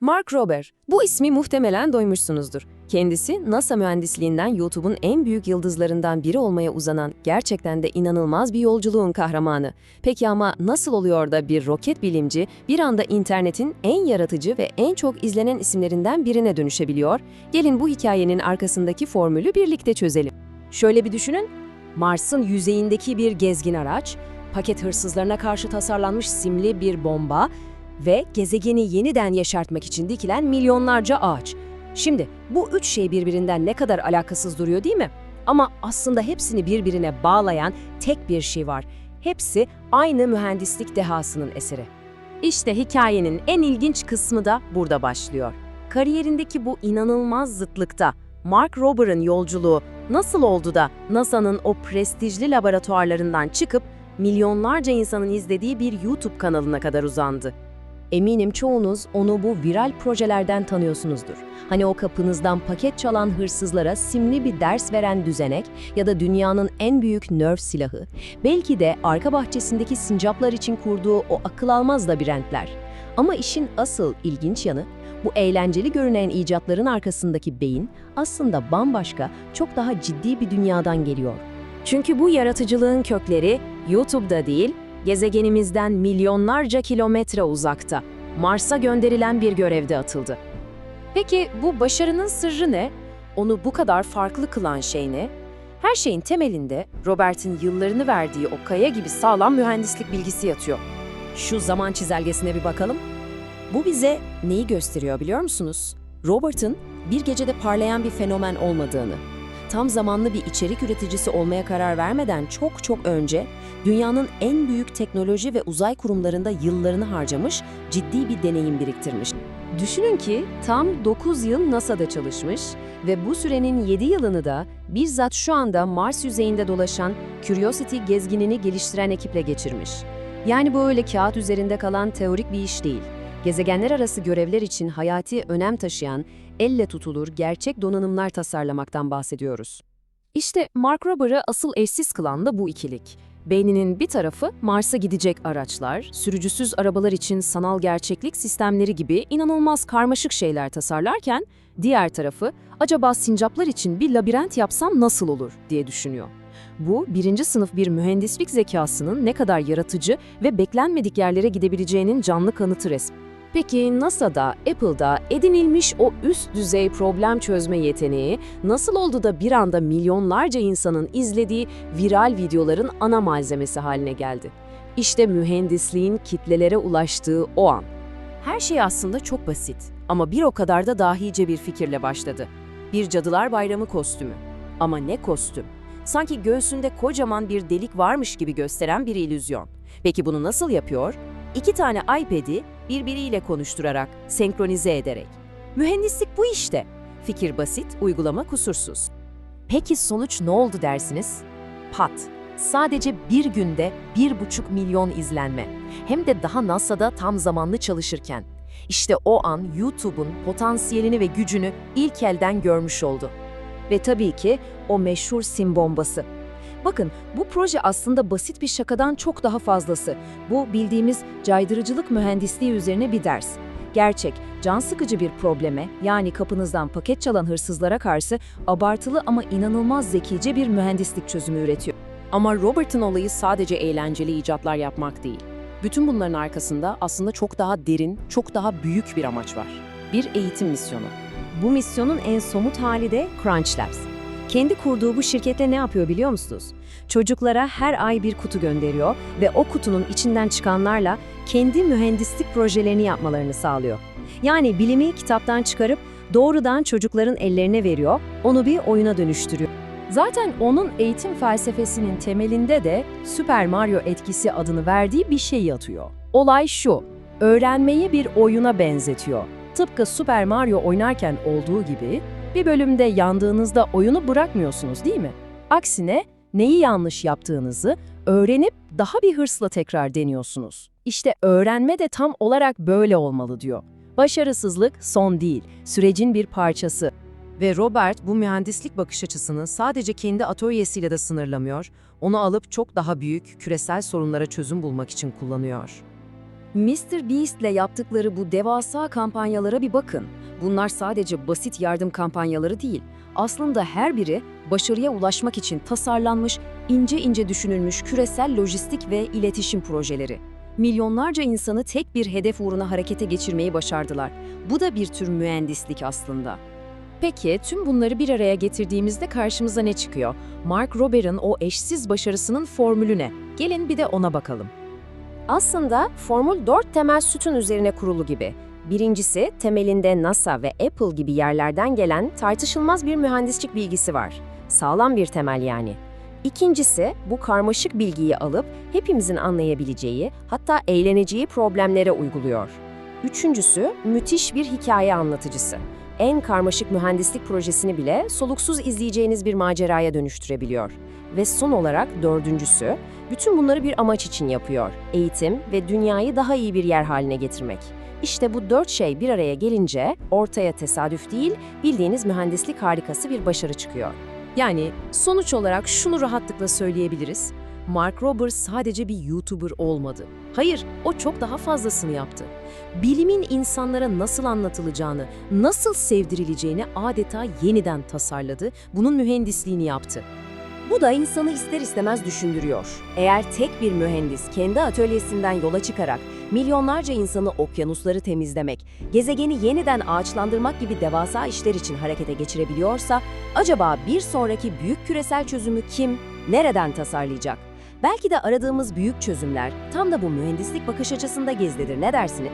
Mark Rober. Bu ismi muhtemelen duymuşsunuzdur. Kendisi NASA mühendisliğinden YouTube'un en büyük yıldızlarından biri olmaya uzanan gerçekten de inanılmaz bir yolculuğun kahramanı. Peki ama nasıl oluyor da bir roket bilimci bir anda internetin en yaratıcı ve en çok izlenen isimlerinden birine dönüşebiliyor? Gelin bu hikayenin arkasındaki formülü birlikte çözelim. Şöyle bir düşünün. Mars'ın yüzeyindeki bir gezgin araç, paket hırsızlarına karşı tasarlanmış simli bir bomba ve gezegeni yeniden yeşertmek için dikilen milyonlarca ağaç. Şimdi bu üç şey birbirinden ne kadar alakasız duruyor değil mi? Ama aslında hepsini birbirine bağlayan tek bir şey var. Hepsi aynı mühendislik dehasının eseri. İşte hikayenin en ilginç kısmı da burada başlıyor. Kariyerindeki bu inanılmaz zıtlıkta Mark Rober'ın yolculuğu nasıl oldu da NASA'nın o prestijli laboratuvarlarından çıkıp milyonlarca insanın izlediği bir YouTube kanalına kadar uzandı. Eminim çoğunuz onu bu viral projelerden tanıyorsunuzdur. Hani o kapınızdan paket çalan hırsızlara simli bir ders veren düzenek ya da dünyanın en büyük nerf silahı. Belki de arka bahçesindeki sincaplar için kurduğu o akıl almaz labirentler. Ama işin asıl ilginç yanı bu eğlenceli görünen icatların arkasındaki beyin aslında bambaşka, çok daha ciddi bir dünyadan geliyor. Çünkü bu yaratıcılığın kökleri YouTube'da değil, gezegenimizden milyonlarca kilometre uzakta, Mars'a gönderilen bir görevde atıldı. Peki bu başarının sırrı ne? Onu bu kadar farklı kılan şey ne? Her şeyin temelinde Robert'in yıllarını verdiği o kaya gibi sağlam mühendislik bilgisi yatıyor. Şu zaman çizelgesine bir bakalım. Bu bize neyi gösteriyor biliyor musunuz? Robert'ın bir gecede parlayan bir fenomen olmadığını, tam zamanlı bir içerik üreticisi olmaya karar vermeden çok çok önce dünyanın en büyük teknoloji ve uzay kurumlarında yıllarını harcamış, ciddi bir deneyim biriktirmiş. Düşünün ki tam 9 yıl NASA'da çalışmış ve bu sürenin 7 yılını da bizzat şu anda Mars yüzeyinde dolaşan Curiosity gezginini geliştiren ekiple geçirmiş. Yani bu öyle kağıt üzerinde kalan teorik bir iş değil. Gezegenler arası görevler için hayati önem taşıyan, elle tutulur gerçek donanımlar tasarlamaktan bahsediyoruz. İşte Mark Rober'ı asıl eşsiz kılan da bu ikilik. Beyninin bir tarafı Mars'a gidecek araçlar, sürücüsüz arabalar için sanal gerçeklik sistemleri gibi inanılmaz karmaşık şeyler tasarlarken, diğer tarafı acaba sincaplar için bir labirent yapsam nasıl olur diye düşünüyor. Bu, birinci sınıf bir mühendislik zekasının ne kadar yaratıcı ve beklenmedik yerlere gidebileceğinin canlı kanıtı resmi. Peki NASA'da, Apple'da edinilmiş o üst düzey problem çözme yeteneği nasıl oldu da bir anda milyonlarca insanın izlediği viral videoların ana malzemesi haline geldi? İşte mühendisliğin kitlelere ulaştığı o an. Her şey aslında çok basit ama bir o kadar da dahice bir fikirle başladı. Bir Cadılar Bayramı kostümü. Ama ne kostüm? Sanki göğsünde kocaman bir delik varmış gibi gösteren bir illüzyon. Peki bunu nasıl yapıyor? İki tane iPad'i birbiriyle konuşturarak, senkronize ederek. Mühendislik bu işte. Fikir basit, uygulama kusursuz. Peki sonuç ne oldu dersiniz? Pat. Sadece bir günde bir buçuk milyon izlenme. Hem de daha NASA'da tam zamanlı çalışırken. İşte o an YouTube'un potansiyelini ve gücünü ilk elden görmüş oldu. Ve tabii ki o meşhur sim bombası. Bakın bu proje aslında basit bir şakadan çok daha fazlası. Bu bildiğimiz caydırıcılık mühendisliği üzerine bir ders. Gerçek, can sıkıcı bir probleme yani kapınızdan paket çalan hırsızlara karşı abartılı ama inanılmaz zekice bir mühendislik çözümü üretiyor. Ama Robert'ın olayı sadece eğlenceli icatlar yapmak değil. Bütün bunların arkasında aslında çok daha derin, çok daha büyük bir amaç var. Bir eğitim misyonu. Bu misyonun en somut hali de Crunch Labs. Kendi kurduğu bu şirkette ne yapıyor biliyor musunuz? Çocuklara her ay bir kutu gönderiyor ve o kutunun içinden çıkanlarla kendi mühendislik projelerini yapmalarını sağlıyor. Yani bilimi kitaptan çıkarıp doğrudan çocukların ellerine veriyor, onu bir oyuna dönüştürüyor. Zaten onun eğitim felsefesinin temelinde de Super Mario etkisi adını verdiği bir şey yatıyor. Olay şu, öğrenmeyi bir oyuna benzetiyor. Tıpkı Super Mario oynarken olduğu gibi bir bölümde yandığınızda oyunu bırakmıyorsunuz değil mi? Aksine neyi yanlış yaptığınızı öğrenip daha bir hırsla tekrar deniyorsunuz. İşte öğrenme de tam olarak böyle olmalı diyor. Başarısızlık son değil, sürecin bir parçası. Ve Robert bu mühendislik bakış açısını sadece kendi atölyesiyle de sınırlamıyor, onu alıp çok daha büyük küresel sorunlara çözüm bulmak için kullanıyor. Mr. Beast'le yaptıkları bu devasa kampanyalara bir bakın. Bunlar sadece basit yardım kampanyaları değil. Aslında her biri başarıya ulaşmak için tasarlanmış, ince ince düşünülmüş küresel lojistik ve iletişim projeleri. Milyonlarca insanı tek bir hedef uğruna harekete geçirmeyi başardılar. Bu da bir tür mühendislik aslında. Peki tüm bunları bir araya getirdiğimizde karşımıza ne çıkıyor? Mark Robert'ın o eşsiz başarısının formülü ne? Gelin bir de ona bakalım. Aslında formül dört temel sütun üzerine kurulu gibi. Birincisi, temelinde NASA ve Apple gibi yerlerden gelen tartışılmaz bir mühendislik bilgisi var. Sağlam bir temel yani. İkincisi, bu karmaşık bilgiyi alıp hepimizin anlayabileceği, hatta eğleneceği problemlere uyguluyor. Üçüncüsü, müthiş bir hikaye anlatıcısı. En karmaşık mühendislik projesini bile soluksuz izleyeceğiniz bir maceraya dönüştürebiliyor. Ve son olarak dördüncüsü, bütün bunları bir amaç için yapıyor. Eğitim ve dünyayı daha iyi bir yer haline getirmek. İşte bu dört şey bir araya gelince ortaya tesadüf değil, bildiğiniz mühendislik harikası bir başarı çıkıyor. Yani sonuç olarak şunu rahatlıkla söyleyebiliriz. Mark Roberts sadece bir YouTuber olmadı. Hayır, o çok daha fazlasını yaptı. Bilimin insanlara nasıl anlatılacağını, nasıl sevdirileceğini adeta yeniden tasarladı, bunun mühendisliğini yaptı. Bu da insanı ister istemez düşündürüyor. Eğer tek bir mühendis kendi atölyesinden yola çıkarak milyonlarca insanı okyanusları temizlemek, gezegeni yeniden ağaçlandırmak gibi devasa işler için harekete geçirebiliyorsa, acaba bir sonraki büyük küresel çözümü kim, nereden tasarlayacak? Belki de aradığımız büyük çözümler tam da bu mühendislik bakış açısında gizlidir. Ne dersiniz?